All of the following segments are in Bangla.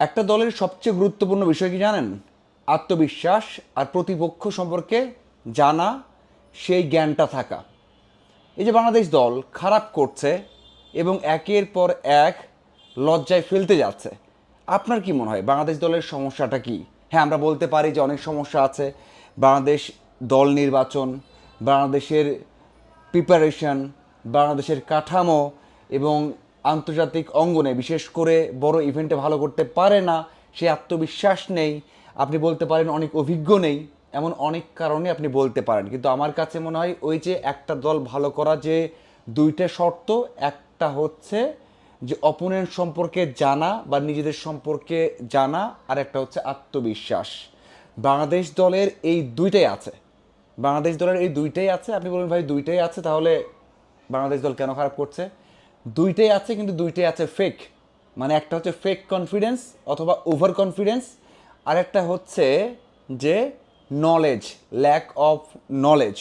একটা দলের সবচেয়ে গুরুত্বপূর্ণ বিষয় কি জানেন? আত্মবিশ্বাস আর প্রতিপক্ষ সম্পর্কে জানা, সেই জ্ঞানটা থাকা। এই যে বাংলাদেশ দল খারাপ করছে এবং একের পর এক লজ্জায় ফেলতে যাচ্ছে, আপনার কি মনে হয় বাংলাদেশ দলের সমস্যাটা কি? হ্যাঁ আমরা বলতে পারি যে অনেক সমস্যা আছে। বাংলাদেশ দল নির্বাচন, বাংলাদেশের প্রিপারেশন বাংলাদেশের কাঠামো এবং আন্তর্জাতিক অঙ্গনে, বিশেষ করে বড় ইভেন্টে ভালো করতে পারে না, সে আত্মবিশ্বাস নেই, আপনি বলতে পারেন অনেক অভিজ্ঞ নেই, এমন অনেক কারণে আপনি বলতে পারেন। কিন্তু আমার কাছে মনে হয় ওই যে একটা দল ভালো করা যে দুইটা শর্ত, একটা হচ্ছে যে অপোনেন্ট সম্পর্কে জানা বা নিজেদের সম্পর্কে জানা, আর একটা হচ্ছে আত্মবিশ্বাস। বাংলাদেশ দলের এই দুইটাই আছে। বাংলাদেশ দলের এই দুইটাই আছে। আপনি বলবেন ভাই, দুইটাই আছে, তাহলে বাংলাদেশ দল কেন খারাপ করছে? দুইটাই আছে, কিন্তু দুইটাই আছে ফেক মানে একটা হচ্ছে ফেক কনফিডেন্স অথবা ওভার কনফিডেন্স আর একটা হচ্ছে যে নলেজ ল্যাক অফ নলেজ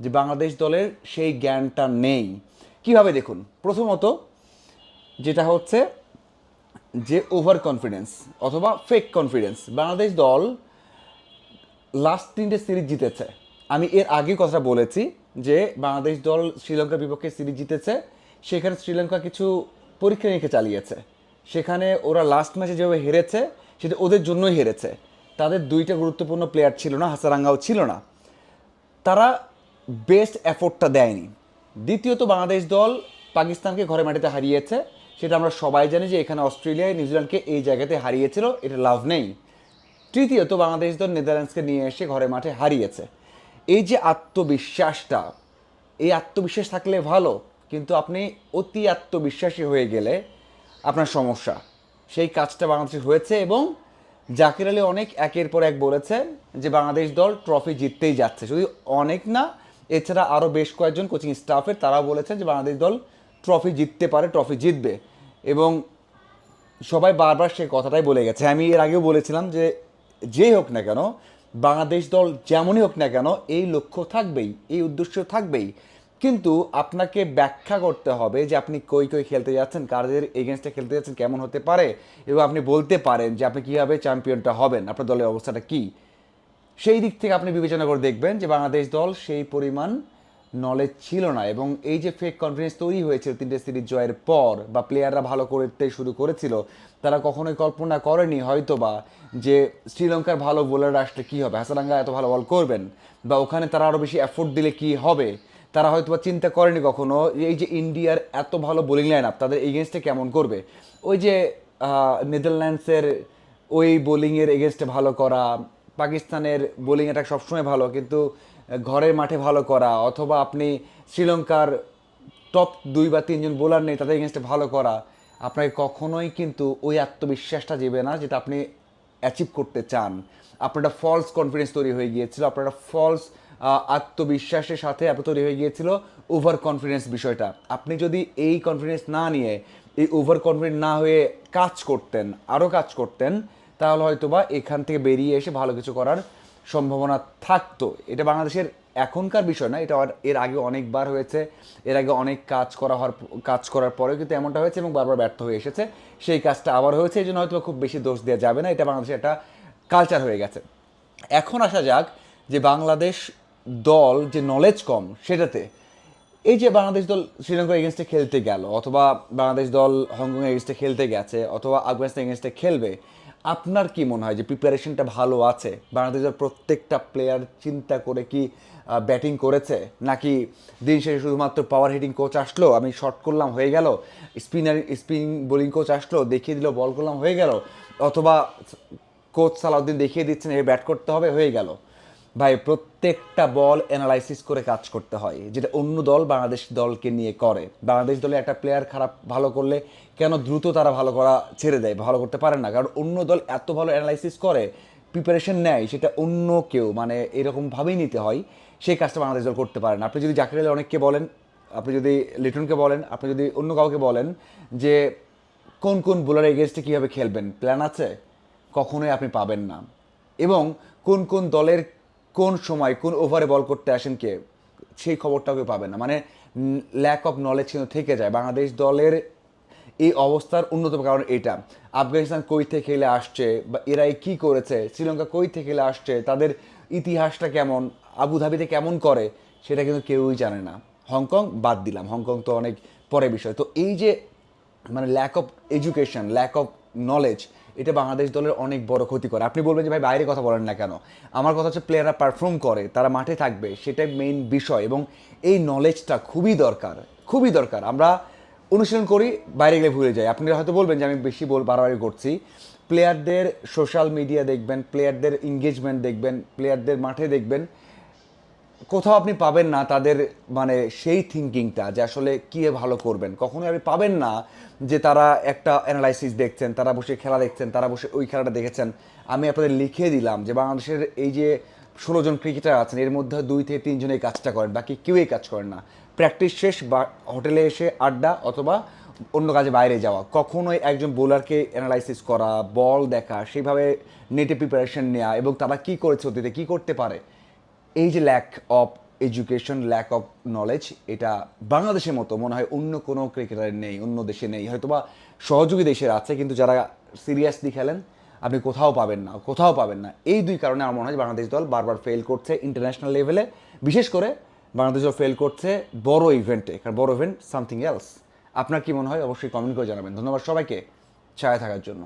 যে বাংলাদেশ দলের সেই জ্ঞানটা নেই। কীভাবে দেখুন? প্রথমত যেটা হচ্ছে যে ওভার কনফিডেন্স অথবা ফেক কনফিডেন্স বাংলাদেশ দল লাস্ট তিনটে সিরিজ জিতেছে। আমি এর আগে কথা বলেছি যে বাংলাদেশ দল শ্রীলঙ্কার বিপক্ষে সিরিজ জিতেছে। সেখানে শ্রীলঙ্কা কিছু পরীক্ষা নিরীক্ষা চালিয়েছে। সেখানে ওরা লাস্ট ম্যাচে যেভাবে হেরেছে, সেটা ওদের জন্যই হেরেছে। তাদের দুইটা গুরুত্বপূর্ণ প্লেয়ার ছিল না, হাসারাঙ্গাও ছিল না। তারা বেস্ট এফোর্টটা দেয়নি। দ্বিতীয়ত বাংলাদেশ দল পাকিস্তানকে ঘরে মাটিতে হারিয়েছে। সেটা আমরা সবাই জানি যে এখানে অস্ট্রেলিয়ায় নিউজিল্যান্ডকে এই জায়গাতে হারিয়েছিল, এটা লাভ নেই। তৃতীয়ত বাংলাদেশ দল নেদারল্যান্ডসকে নিয়ে এসে ঘরে মাঠে হারিয়েছে। এই যে আত্মবিশ্বাসটা, এই আত্মবিশ্বাস থাকলে ভালো কিন্তু আপনি অতি আত্মবিশ্বাসী হয়ে গেলে আপনার সমস্যা। সেই কাজটা বাংলাদেশে হয়েছে এবং জাকির আলী অনেক একের পর এক বলেছেন যে বাংলাদেশ দল ট্রফি জিততেই যাচ্ছে। শুধু অনেক না, এছাড়া আরও বেশ কয়েকজন কোচিং স্টাফের তারাও বলেছেন যে বাংলাদেশ দল ট্রফি জিততে পারে, ট্রফি জিতবে এবং সবাই বারবার সেই কথাটাই বলে গেছে। আমি এর আগেও বলেছিলাম যে যেই হোক না কেন, বাংলাদেশ দল যেমনই হোক না কেন, এই লক্ষ্য থাকবেই, এই উদ্দেশ্য থাকবেই কিন্তু আপনাকে ব্যাখ্যা করতে হবে যে আপনি কই কই খেলতে যাচ্ছেন, কাদের এগেনস্টে খেলতে যাচ্ছেন, কেমন হতে পারে এবং আপনি বলতে পারেন যে আপনি কীভাবে চ্যাম্পিয়নটা হবেন, আপনার দলের অবস্থাটা কী। সেই দিক থেকে আপনি বিবেচনা করে দেখবেন যে বাংলাদেশ দল সেই পরিমাণ নলেজ ছিল না এবং এই যে ফেক কনফিডেন্স তৈরি হয়েছিল তিনটে সিরিজ জয়ের পর বা প্লেয়াররা ভালো করতে শুরু করেছিল, তারা কখনোই কল্পনা করেনি হয়তো বা যে শ্রীলঙ্কার ভালো বোলার আসলে কী হবে হাসারাঙ্গা এত ভালো বল করবেন বা ওখানে তারা আরও বেশি এফোর্ট দিলে কী হবে। তারা হয়তো বা চিন্তা করেনি কখনো এই যে ইন্ডিয়ার এত ভালো বোলিং লাইন আপ তাদের এগেনস্টে কেমন করবে? ওই যে নেদারল্যান্ডসের ওই বোলিংয়ের এগেনস্টে ভালো করা, পাকিস্তানের বোলিং অ্যাটাক সবসময় ভালো, কিন্তু ঘরের মাঠে ভালো করা, অথবা আপনি শ্রীলঙ্কার টপ দুই বা তিনজন বোলার নেই, তাদের এগেনস্টে ভালো করা, আপনাকে কখনোই কিন্তু ওই আত্মবিশ্বাসটা যাবে না যেটা আপনি অ্যাচিভ করতে চান। আপনার একটা ফলস কনফিডেন্স তৈরি হয়ে গিয়েছিল আপনার একটা ফলস আত্মবিশ্বাসের সাথে তৈরি হয়ে গিয়েছিল ওভার কনফিডেন্স বিষয়টা। আপনি যদি এই কনফিডেন্স না নিয়ে, এই ওভার কনফিডেন্ট না হয়ে কাজ করতেন আরও কাজ করতেন, তাহলে হয়তো বা এখান থেকে বেরিয়ে এসে ভালো কিছু করার সম্ভাবনা থাকতো। এটা বাংলাদেশের এখনকার বিষয় না, এটা এর আগে অনেকবার হয়েছে, এর আগে অনেক কাজ করা হওয়ার কাজ করার পরেও কিন্তু এমনটা হয়েছে এবং বারবার ব্যর্থ হয়ে এসেছে। সেই কাজটা আবার হয়েছে, এই জন্য হয়তো খুব বেশি দোষ দেওয়া যাবে না, এটা বাংলাদেশের একটা কালচার হয়ে গেছে। এখন আসা যাক যে বাংলাদেশ দল যে নলেজ কম সেটাতে, এই যে বাংলাদেশ দল শ্রীলঙ্কার এগেনস্টে খেলতে গেল, অথবা বাংলাদেশ দল হংকং এগেনস্টে খেলতে গেছে, অথবা আফগানিস্তান এগেনস্টে খেলবে, আপনার কি মনে হয় যে প্রিপারেশনটা ভালো আছে? বাংলাদেশ দল প্রত্যেকটা প্লেয়ার চিন্তা করে কি ব্যাটিং করেছে? নাকি দিন শেষে শুধুমাত্র পাওয়ার হিটিং কোচ আসলো, আমি শর্ট করলাম, হয়ে গেল স্পিনার স্পিন বোলিং কোচ আসলো, দেখিয়ে দিল বল করলাম, হয়ে গেল, অথবা কোচ সালাউদ্দিন দেখিয়ে দিচ্ছেন, এ ব্যাট করতে হবে, হয়ে গেল। ভাই, প্রত্যেকটা বল অ্যানালাইসিস করে কাজ করতে হয়। যেটা অন্য দল বাংলাদেশ দলকে নিয়ে করে। বাংলাদেশ দলে একটা প্লেয়ার খারাপ ভালো করলে কেন দ্রুত তারা ভালো করা ছেড়ে দেয়, ভালো করতে পারে না? কারণ অন্য দল এত ভালো অ্যানালাইসিস করে প্রিপারেশন নেয়, সেটা অন্য কেউ মানে এরকমভাবেই নিতে হয়। সেই কাজটা বাংলাদেশ দল করতে পারে না। আপনি যদি জাকির আলী অনেককে বলেন, আপনি যদি লিটনকে বলেন, আপনি যদি অন্য কাউকে বলেন যে কোন কোন বোলার এগেনস্টে কীভাবে খেলবেন প্ল্যান আছে? কখনোই আপনি পাবেন না। এবং কোন কোন দলের কোন সময় কোন ওভারে বল করতে আসেন কে, সেই খবরটাও কেউ পাবেন না। মানে ল্যাক অফ নলেজ কিন্তু থেকে যায়। বাংলাদেশ দলের এই অবস্থার অন্যতম কারণ এটা। আফগানিস্তান কই থেকে খেলে আসছে বা এরা কি করেছে, শ্রীলঙ্কা কই থেকে খেলে আসছে, তাদের ইতিহাসটা কেমন, আবুধাবিতে কেমন করে, সেটা কিন্তু কেউই জানে না। হংকং বাদ দিলাম। হংকং তো অনেক পরে বিষয়। তো এই যে মানে lack of education lack of knowledge এটা বাংলাদেশ দলের অনেক বড় ক্ষতি করে। আপনি বলবেন যে, ভাই, বাইরে কথা বলেন না কেন? আমার কথা হচ্ছে প্লেয়াররা পারফর্ম করে, তারা মাঠে থাকবে, সেটাই মেইন বিষয় এবং এই নলেজটা খুবই দরকার খুবই দরকার। আমরা অনুশীলন করি, বাইরে গেলে ভুলে যাই। আপনি হয়তো বলবেন যে, আমি বেশি বল বাড়াবাড়ি করছি। প্লেয়ারদের সোশ্যাল মিডিয়া দেখবেন প্লেয়ারদের এঙ্গেজমেন্ট দেখবেন প্লেয়ারদের মাঠে দেখবেন। কোথাও আপনি পাবেন না তাদের মানে সেই থিঙ্কিংটা যে আসলে কী ভালো করবেন। কখনোই আপনি পাবেন না যে তারা একটা অ্যানালাইসিস দেখছেন, তারা বসে খেলা দেখছেন, তারা বসে ওই খেলাটা দেখেছেন। আমি আপনাদের লিখে দিলাম যে বাংলাদেশের এই যে ষোলো জন ক্রিকেটার আছেন, এর মধ্যে দুই থেকে তিনজন এই কাজটা করেন, বাকি কেউ এই কাজ করেন না। প্র্যাকটিস শেষ, বা হোটেলে এসে আড্ডা অথবা অন্য কাজে বাইরে যাওয়া। কখনোই একজন বোলারকে অ্যানালাইসিস করা বল দেখা, সেইভাবে নেটে প্রিপারেশন নেওয়া এবং তারা কী করেছে অতীতে, কী করতে পারে এই যে lack of education lack of knowledge এটা বাংলাদেশের মতো মনে হয় অন্য কোনো ক্রিকেটারের নেই, অন্য দেশে নেই। হয়তোবা সহযোগী দেশের আছে, কিন্তু যারা সিরিয়াসলি খেলেন, আপনি কোথাও পাবেন না, কোথাও পাবেন না। এই দুই কারণে আমার মনে হয় বাংলাদেশ দল বারবার ফেল করছে ইন্টারন্যাশনাল লেভেলে বিশেষ করে বাংলাদেশ দল ফেল করছে বড় ইভেন্টে কারণ বড় ইভেন্ট সামথিং এলস আপনার কি মনে হয়? অবশ্যই কমেন্ট করে জানাবেন। ধন্যবাদ সবাইকে। ছায়া থাকার জন্য।